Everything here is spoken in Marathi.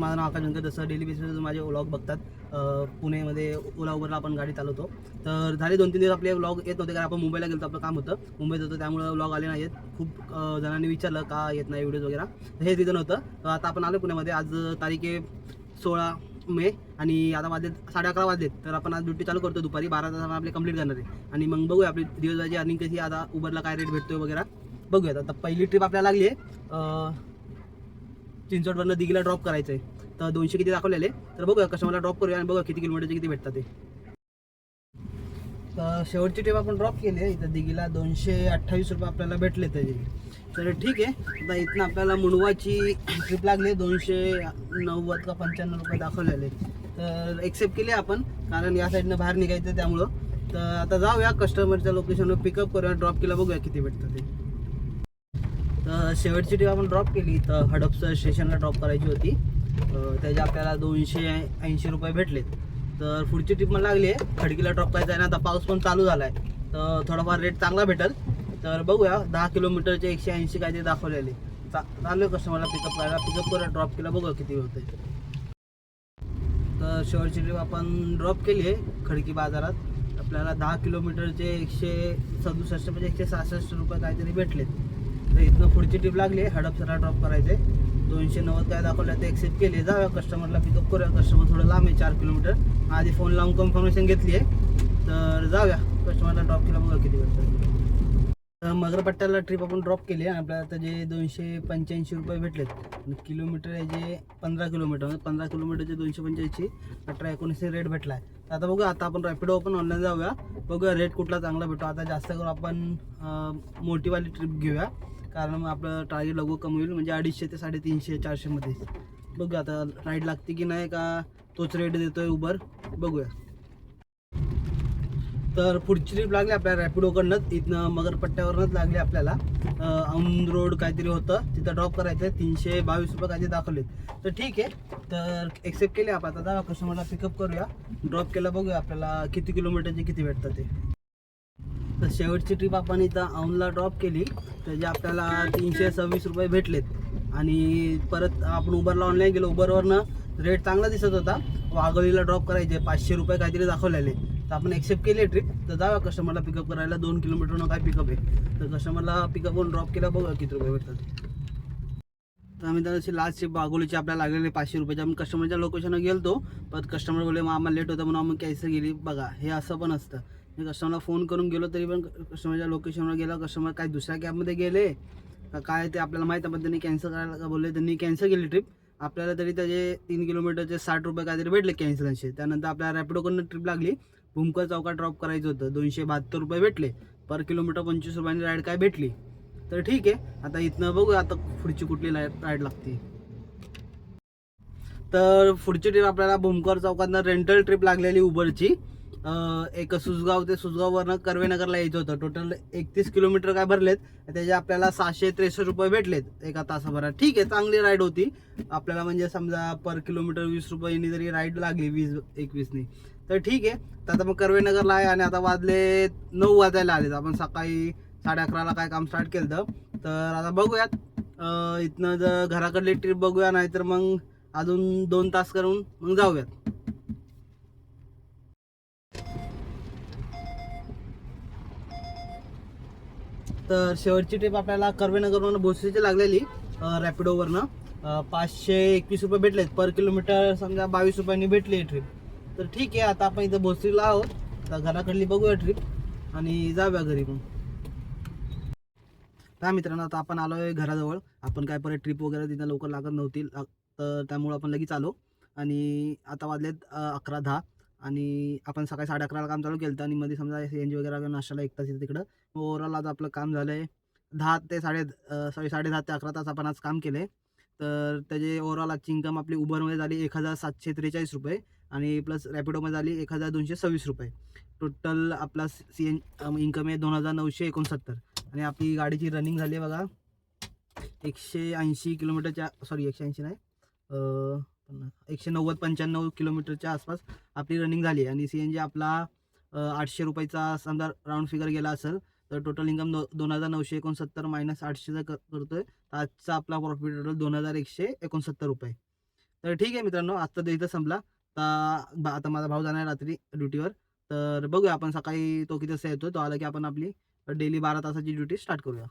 माझं नाव आकाश अंकर जसं डेली बेसिसवर माझे व्लॉग बघतात. पुणेमध्ये ओला उबरला आपण गाडी चालवतो. तर झाले दोन तीन दिवस आपले व्लॉग येत नव्हते कारण आपण मुंबईला गेलो आपलं काम होतं. मुंबईत होतं त्यामुळं व्लॉग आले नाही आहेत खूप जणांनी विचारलं का येत नाही व्हिडिओज वगैरे? हे रिझन होतं. तर आता आपण आलो पुण्यामध्ये. आज तारीख आहे सोळा मे आणि आता वाजलेत साडे अकरा वाजलेत. तर आपण आज ड्युटी चालू करतो दुपारी. बारा तास आपले कंप्लीट करणार आहे. आणि मग बघूया आपली दिवसभराची अर्निंग कशी आता उबरला काय रेट भेटतोय वगैरे. बघूयात. आता पहिली ट्रिप आपल्याला लागली आहे. चिंचवडवरनं दिघीला ड्रॉप करायचं आहे तर दोनशे किती दाखवलेले? तर बघूया कस्टमरला ड्रॉप करूया आणि बघा किती किलोमीटरचे किती भेटतात ते. तर शेवटची टेप आपण ड्रॉप केली आहे. इथं दिघीला दोनशे अठ्ठावीस रुपये आपल्याला भेटले त्याचे तर ठीक आहे. आता इथनं आपल्याला मुंडवाची ट्रिप लागली. दोनशे नव्वद का पंच्याण्णव रुपये दाखवलेले. तर एक्सेप्ट केले आपण. कारण या साईडनं बाहेर निघायचं त्यामुळं. तर आता जाऊया. कस्टमरच्या लोकेशनवर पिकअप करूया. ड्रॉप केला बघूया किती भेटतं ते. तर शेवटची ट्रिप आपण ड्रॉप केली. तर हडपसर स्टेशनला ड्रॉप करायची होती. त्याचे आपल्याला दोनशे ऐंशी रुपये भेटलेत. तर पुढची ट्रीप मला लागली आहे. खडकीला ड्रॉप करायचा आहे ना आता पाऊस पण चालू झाला आहे तर थोडाफार रेट चांगला भेटेल. तर बघूया दहा किलोमीटरचे एकशे ऐंशी काय ते दाखवलेले. चा चालू आहे कस्टमरला पिकअप करायला. पिकअप करा ड्रॉप केला बघूया किती होते तर शेवटची ट्रिप आपण ड्रॉप केली आहे खडकी बाजारात. आपल्याला दहा किलोमीटरचे एकशे सदुसष्ट म्हणजे एकशे सहासष्ट रुपये काहीतरी भेटलेत. तर इथनं पुढची ट्रीप लागली आहे. हडपसरला ड्रॉप करायचे दोनशे नव्वद काय दाखवलं ते एक्सेप्ट केले जाऊया कस्टमरला पिकअप करूया कस्टमर थोडं लांब आहे चार किलोमीटर आधी फोन लावून कन्फर्मेशन घेतली आहे. तर जाऊया. कस्टमरला ड्रॉप केला. बघा किती वाजता तर मगरपट्ट्याला ट्रिप आपण ड्रॉप केली आणि आपल्याला आता जे दोनशे पंच्याऐंशी रुपये भेटलेत. किलोमीटर आहे जे पंधरा किलोमीटर म्हणजे पंधरा किलोमीटरचे दोनशे पंच्याऐंशी. अठरा एकोणीसशे रेट भेटला आहे. तर आता बघूया. आता आपण रॅपिडो ओपन ऑनलाईन जाऊया. बघूया रेट कुठला चांगला भेटतो. आता जास्त करून आपण मोठीवाली ट्रिप घेऊया. कारण मग आपलं टार्गेट लघु कमी होईल म्हणजे अडीचशे ते साडेतीनशे चारशेमध्ये. बघूया आता राईड लागते की नाही का तोच रेट देतोय उबर बघूया. तर पुढची ट्रीप लागली आपल्याला रॅपिडोकडनंच इथनं मगरपट्ट्यावरनंच लागली आपल्याला. औंद रोड काहीतरी होतं तिथं ड्रॉप करायचं आहे तीनशे बावीस रुपये काहीतरी दाखवले तर ठीक आहे तर एक्सेप्ट केले आपण आता. कस्टमरला पिकअप करूया. ड्रॉप केला बघूया आपल्याला किती किलोमीटरचे किती भेटतं ते. तर शेवटची ट्रिप आपण इथं औंधला ड्रॉप केली. त्याचे आपल्याला तीनशे सव्वीस रुपये भेटलेत. आणि परत आपण उबरला ऑनलाईन गेलो. उबरवरनं रेट चांगला दिसत होता. वाघोलीला ड्रॉप करायचे. पाचशे रुपये काहीतरी दाखवलेले. तर आपण एक्सेप्ट केली ट्रिप तर जावा कस्टमरला पिकअप करायला. दोन किलोमीटरनं काय पिकअप आहे? तर कस्टमरला पिकअप करून ड्रॉप केला. बघा किती रुपये भेटतात. तर आम्ही त्याची लास्ट ट्रिप वाघोलीची आपल्याला लागलेली पाचशे रुपयाची. आम्ही कस्टमरच्या लोकेशनवर गेलतो. पण कस्टमर बोलले मग आम्हाला लेट होतं म्हणून आम्ही कॅन्सल गेली बघा हे असं पण असतं. मी कस्टमरला फोन करून गेलो तरी पण कस्टमरच्या लोकेशनवर गेला. कस्टमर काय दुसऱ्या कॅबमध्ये गेले? का काय ते आपल्याला माहीत आहे पण त्यांनी कॅन्सल करायला का बोलले? त्यांनी कॅन्सल केली ट्रिप आपल्याला तरी त्याचे तीन किलोमीटरचे साठ रुपये काहीतरी भेटले कॅन्सलचे त्यानंतर आपल्याला रॅपिडोकडनं ट्रिप लागली. भूमकर चौकात ड्रॉप करायचं होतं. दोनशे बहात्तर रुपये भेटले. पर किलोमीटर पंचवीस रुपयांनी राईड काय भेटली? तर ठीक आहे. आता इथनं बघू आता पुढची कुठली राईड लागते. तर पुढची ट्रिप आपल्याला भूमकर चौकातनं रेंटल ट्रिप लागलेली उबरची एक सुजगाव ते सुजगाववरनं कर्वेनगरला यायचं होतं. टोटल एकतीस किलोमीटर काय भरलेत त्याचे आपल्याला सहाशे त्रेसष्ट रुपये भेटलेत एका तासाभरात. ठीक आहे चांगली राईड होती. आपल्याला म्हणजे समजा पर किलोमीटर वीस रुपयांनी जरी राईड लागली वीस एकवीसनी. तर ठीक आहे तर आता मग कर्वेनगरला आहे आणि आता वाजले नऊ वाजायला आलेत. आपण सकाळी साडे अकराला काय काम स्टार्ट केलं तर आता बघूयात. इथनं जर घराकडली ट्रिप बघूया नाहीतर मग अजून दोन तास करून मग जाऊयात. तर शेवटची ट्रिप आपल्याला कर्वेनगरवरून भोसरीची लागलेली रॅपिडोवरनं पाचशे एकवीस रुपये भेटलेत. पर किलोमीटर समजा बावीस रुपयांनी भेटली आहे ट्रिप तर ठीक आहे आता आपण इथं भोसरीला आहोत. तर घराकडली बघूया ट्रिप आणि जाऊया घरी मग. काय मित्रांनो आता आपण आलो आहे घराजवळ. आपण काय परत ट्रिप वगैरे तिथं लवकर लागत नव्हती. तर त्यामुळं आपण लगेच आलो. आणि आता वाजलेत अकरा दहा. आणि आपण सकाळी साडे अकराला काम चालू केलं होतं आणि मध्ये समजा एन जी वगैरे नाश्ताला एक तास तिकडं. ओव्हरऑल आज आपलं काम झालं आहे दहा ते साडे सॉरी साडे दहा ते अकरा तास आपण आज काम केलं आहे तर त्याचे ओव्हरऑल आजची इन्कम आपली उबरमध्ये झाली एक हजार सातशे त्रेचाळीस रुपये आणि प्लस रॅपिडोमध्ये झाली एक हजार दोनशे सव्वीस रुपये. टोटल आपला सी एन इन्कम आहे दोन हजार नऊशे एकोणसत्तर. आणि आपली गाडीची रनिंग झाली आहे बघा एकशे ऐंशी किलोमीटरच्या सॉरी एकशे ऐंशी नाही एकशे नव्वद पंच्याण्णव किलोमीटरच्या आसपास आपली रनिंग झाली आहे. आणि सी एन जी आपला आठशे रुपयाचा समजा राऊंड फिगर गेला असेल तर टोटल इन्कम दो दोन हजार नऊशे एकोणसत्तर मायनस आठशेचा कर करतोय तर आजचा आपला प्रॉफिट टोटल दोन हजार एकशे एकोणसत्तर रुपये. तर ठीक आहे मित्रांनो आजचा तर इथं संपला. आता बा- आता माझा भाऊ जाणार रात्री ड्युटीवर तर बघूया आपण सकाळी तो किती येतो तो आला की आपण आपली डेली बारा तासाची ड्युटी स्टार्ट करूया.